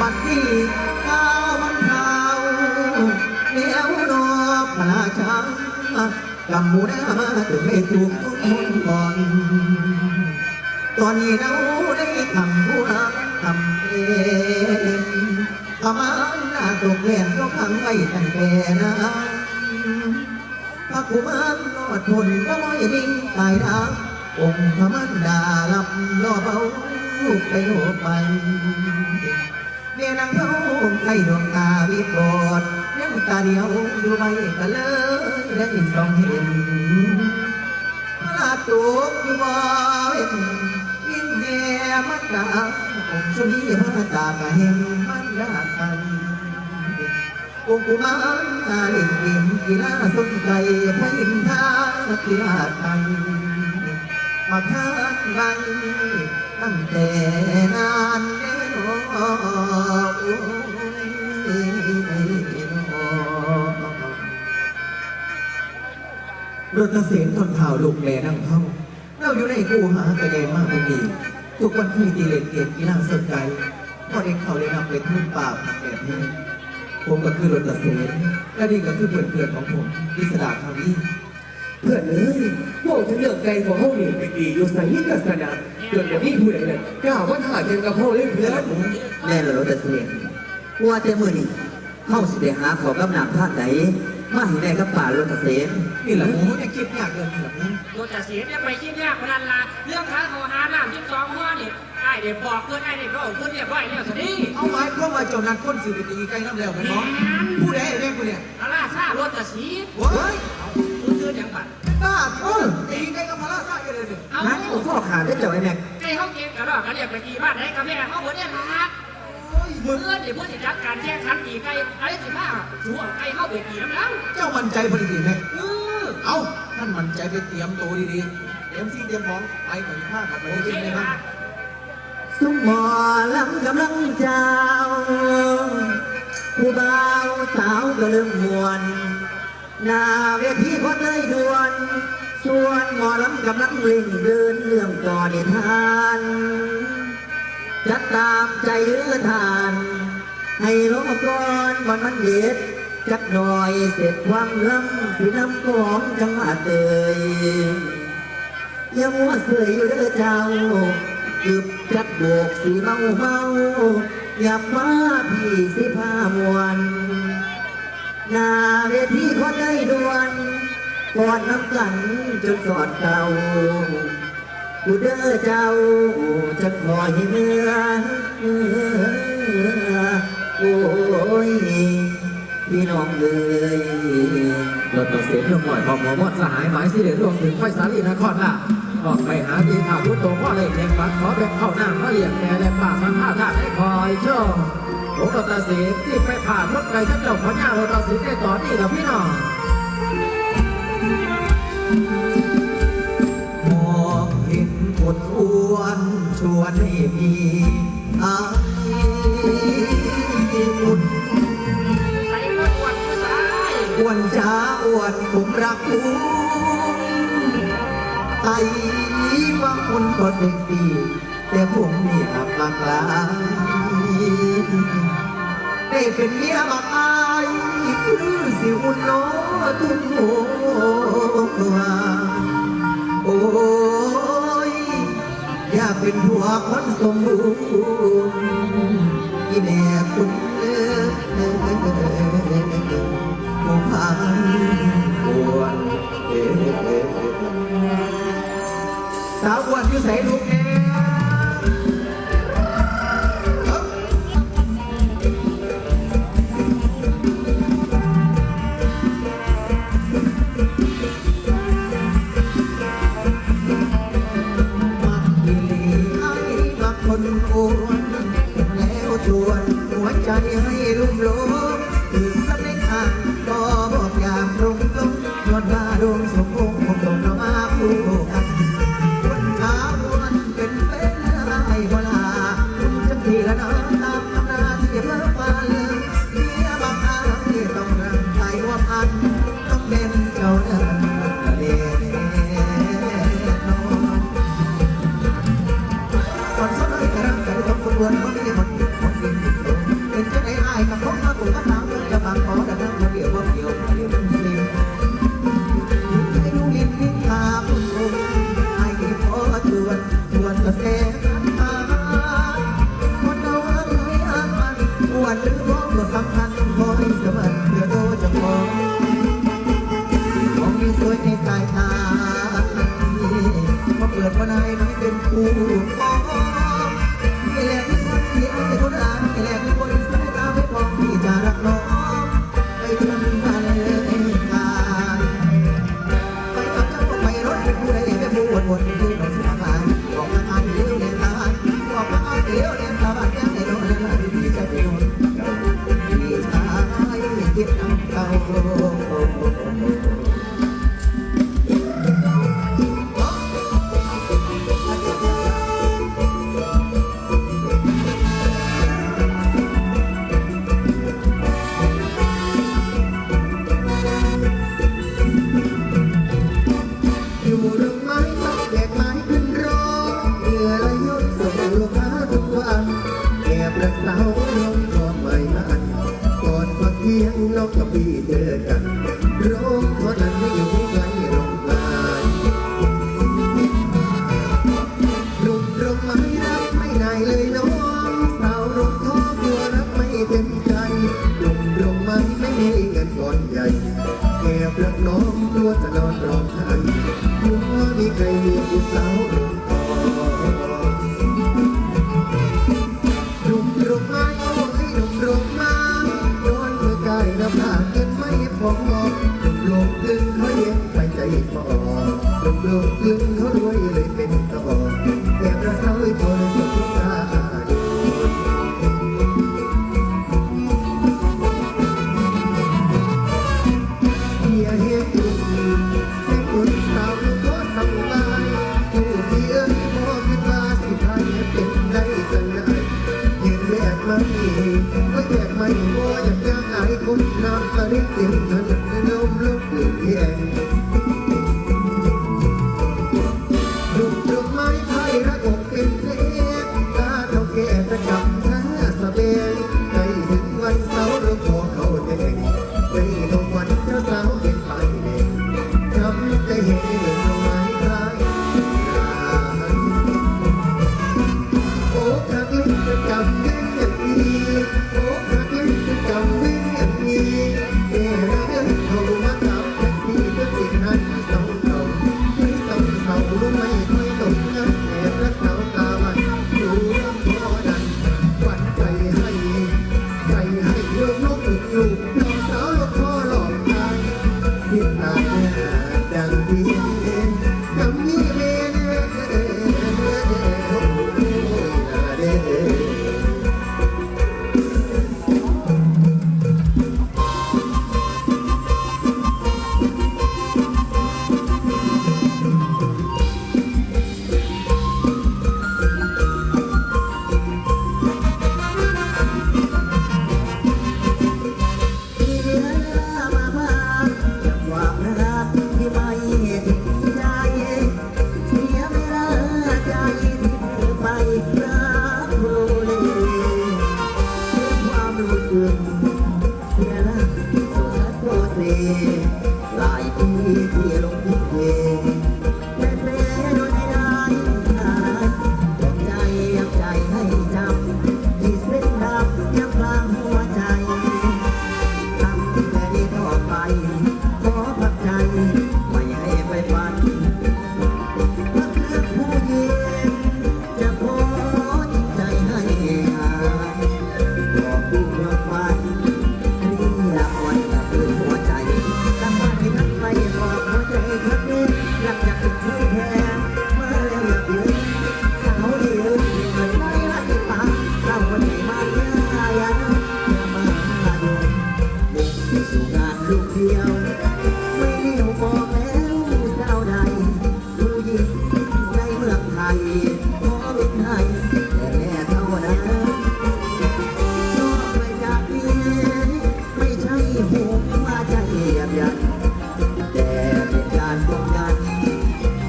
บัดนี้ข้าวมันขาเลี้ยวดอกพระช้างกำมูนามาถึงไม่ถูกทุกคนก่อน ตอนนี้เราได้ทำผู้รักทำเองพม่าหน้าตกแหวนก็ขังไว้ตั้งแต่นั้นพระกุมารนอดทนก็ไม่นิ่งตายดังองค์พระมันดาลับย่อเบาลูกไปโลกไป เมียนางเขาใครดวงตาวิกอดยังตาเดียวอยู่ไว้ก็เลยได้สองเห็นพระลาตุกอยู่บ่เห็นวินแย่มันดาองค์ชนีพระตากะเห็นมันดากันองค์กุมารอาเล่นเกมกีฬาสนใจพระอินทราพิราชไทยมาทานบังตั้งแต่นานแน่นอนโอ้ย รถเสียนทนข่าวลูกแม่นั่งเข้า เราอยู่ในกูหากระเดมากเป็นดี ทุกวันเคยตีเล่นเกมกีฬาสนใจพอเด็กเขาเลยนำไปทุ่นป่าผักแบบนี้ผมก็คือรถเสียนและนี่ก็คือเพื่อนๆของผมอิสระคำนี้เพื่อนเอ้ยโง่จะเลือกไกลของเฮานี่ไปดีอยู่ใส่กัสนะ จนจะมีผู้ใดนั่นกล้ามาถ่ายเกมกับเฮาเล่นเพื่อนแม่เราจะเสียว่าแต่มือนี่เข้าสิไปหาขอกำนับท่านไหนมาให้ได้กับป่ารถเกษมนี่แหละหมูเนี่ยคิดยากเกินนี่แหละหมูรถจะเสียเนี่ยไปคิดยากพนันละเรื่องค้าเขาหาน้ำที่สองหัวนี่ไอ้เด็กบอกเพื่อนไอ้เด็กก็เพื่อนเรียบร้อยแล้วสินี่เอาไว้เพราะว่าเจ้านั้นคนสื่อไปตีใกล้น้ำแล้วกันเนาะผู้ใดเรียกกูเนี่ยอาล่าซารถจะเสียเฮ้ยซื้อซื้ออย่างบัตร บ้าเออตีใกล้กับพระราชากันเลยเนี่ยเอานั่นผมพ่อขาดได้เจ้าไอ้แม็กใจเขาเก็บกระดอกกระเรียกไปกี่บ้านไหนกับแม่เขาหมดเนี่ยนะมึเพื่งอนเดี๋ยวเพื่อนจะจัดการแข่งขันตีไก่อะไรสิบ้าชัวไก่เข้าไปกี่น้ำแล้วเจ้ามั่นใจผลิตไหมเออเอาท่านมั่นใจไปเตรียมตัวดีๆเตรียมซีเตรียมของไปก่อนผ้าขับไปโอได้เคยินไหมเลยครันะบสุมหมอลำกำลังเจ้าผู้บ่าวสาวก็เริ่มมวน หน้าเวทีพอเลยดวน ส่วนหมอลำกำลังเล่งเดินเรื่องต่อนิทานจัดตามใจเรือทาน ให้รอก่อนวันมันเด็ดจักหน่อยเสร็จความล้ำสีน้ำของจังหวัดเอ่ยอย่ามัวเสยอยู่เด้อเจ้าอึบจักโบกสีเมาเมาอย่ามาพี่สิพามวน หน้าเวทีคนได้ดวนกอดน้ำกันจนสอดเก่ากูเด้อเจ้าจะคอยเมื่อโอ้ยพี่น้องเลยรถตัดเสียงเรื่องหน่อยของหมอมอดสหายหมายสิเดชรวมถึงไฟสาลีนครล่ะออกไปหาทีข่าวพุทโธพ่อเลยแข่งปัดขอแบ่งเข้าหน้ามาเรียกแม่และป่ามันผ้าท่าให้คอยโชว์ ผมก็ตาสีที่ไปผ่านรถไกฟชั้นจบน้าเราตาสีนได้ต่อนี่เหรอพี่น้องมองเห็นคดอ้วนชวนให้มีอายบุญใส่มอ้วนผู้อ้วนจ้าอ้วนผมรักคุณไอ้ว่าคุณก็เด็กดีแต่ผมมีอับปากลาย ได้เป็นเมียบักอายคือสิอุ่นโนทุกหัวโอ้ย อยากเป็นผัวคนสมบูรณ์อีแม่คุณเอ๋ผู้พังปนเอ๋สาววันอยู่ใส่ลูกแน่ ใจให้รุ่มโลงถึงสำเร็จอ่างก็บอกอย่างตรงตรงยอดว่าดวงสมองษ์คงตรงเรามาคู่กัน เพื่อสัมพันงคอยเสมอเพื่อโตจะมองมองมีสวยในสายตามาเปิดวันไหนไม่เป็นคู่ แอบรักน้องกลัวจะนอนร้องไห้กลัวมีใครมีผู้สาวอื่นต่อดุมรุกมาโอ้ให้ดุมรุกมานอนเมื่อกหน้กกัไม่พอดุมลงกลึงเขาเย็นไใจฟอดุลงกลึง กมาอีกก็แตกมาอีว่าอยากจะหายคนน้ำตาได้เต็มถนนในลมลุกเพียง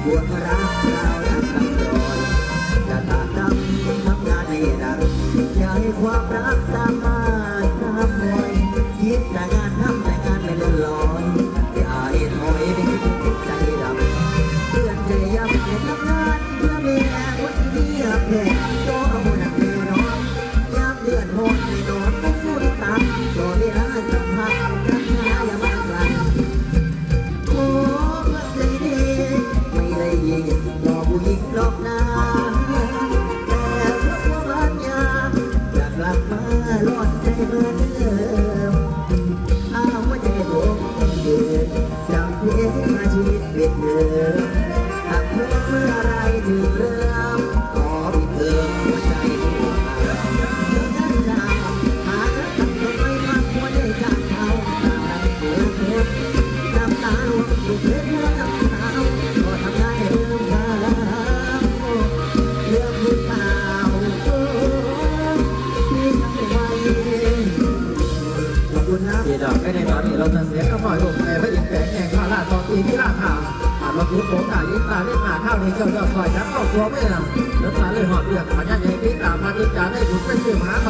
บวชรักราวรักสัรอนจะตาดำทำงานให้ดังอย่าให้ความรักตาม ตัวไม่หลับน้ำตาเลยหอดเลือดขยันยังติดตามมาติดจาได้ถูกเป็นเสือหมาไ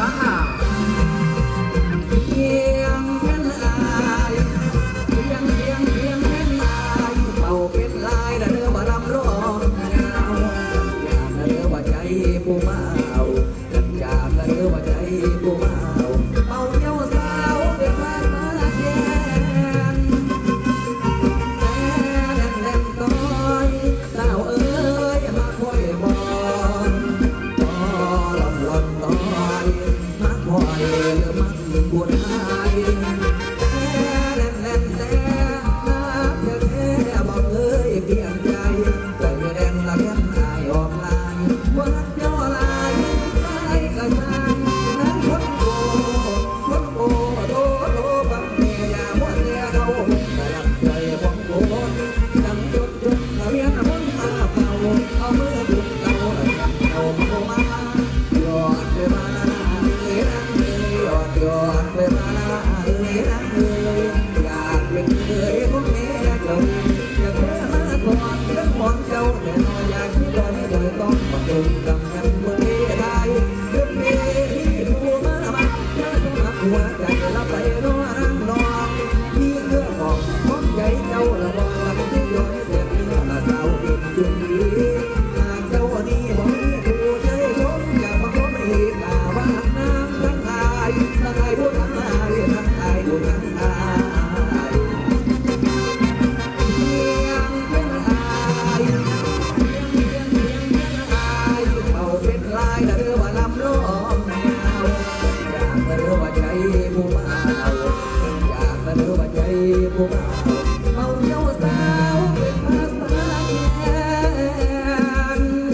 ว่าจะละไปร